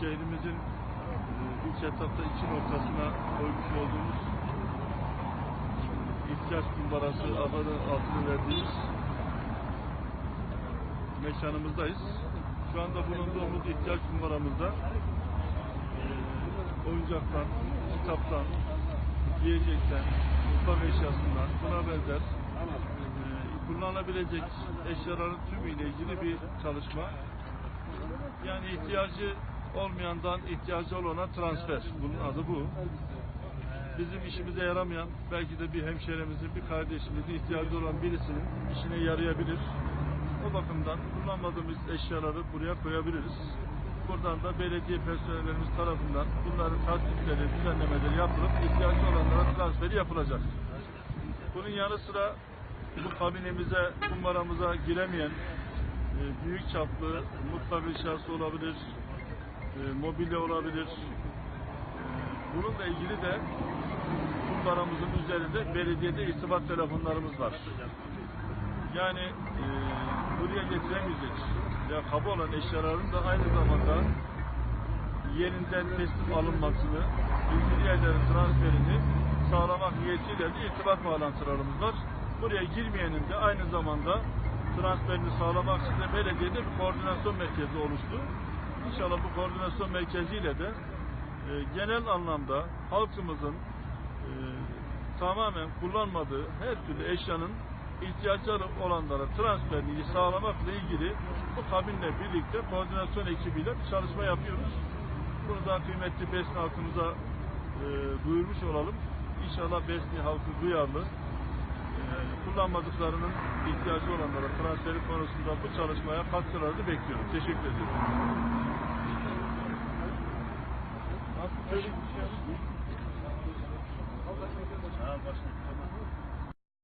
şehrimizin e, ilk etapta iki noktasına koymuş olduğumuz ihtiyaç kumbarası adını altını verdiğimiz mekanımızdayız. Şu anda bulunduğumuz ihtiyaç kumbaramızda e, oyuncaktan, kitaptan, yiyecekten, mutfak eşyasından, buna benzer e, kullanılabilecek eşyaların tümüyle ilgili bir çalışma. Yani ihtiyacı olmayandan ihtiyacı olana transfer. Bunun adı bu. Bizim işimize yaramayan, belki de bir hemşeremizin, bir kardeşimizin ihtiyacı olan birisinin işine yarayabilir. O bakımdan kullanmadığımız eşyaları buraya koyabiliriz. Buradan da belediye personellerimiz tarafından bunların tasdikleri, düzenlemeleri yapılıp ihtiyacı olanlara transferi yapılacak. Bunun yanı sıra bu kabinemize, kumbaramıza giremeyen büyük çaplı mutfak eşyası olabilir, e, mobilya olabilir. E, bununla ilgili de kumbaramızın üzerinde belediyede irtibat telefonlarımız var. Yani e, buraya getiremeyecek ya kaba olan eşyaların da aynı zamanda yerinden teslim alınmasını, ilgili yerlerin transferini sağlamak niyetiyle de irtibat bağlantılarımız var. Buraya girmeyenin de aynı zamanda transferini sağlamak için de belediyede bir koordinasyon merkezi oluştu. İnşallah bu koordinasyon merkeziyle de e, genel anlamda halkımızın e, tamamen kullanmadığı her türlü eşyanın ihtiyacları olanlara transferini sağlamakla ilgili bu kabinle birlikte koordinasyon ekibiyle bir çalışma yapıyoruz. Bunu da kıymetli Besni halkımıza e, duyurmuş olalım. İnşallah Besni halkı duyarlı. Kullanmadıklarının ihtiyacı olanlara transferi konusunda bu çalışmaya katkılarını bekliyorum. Teşekkür ederim. Ha, başka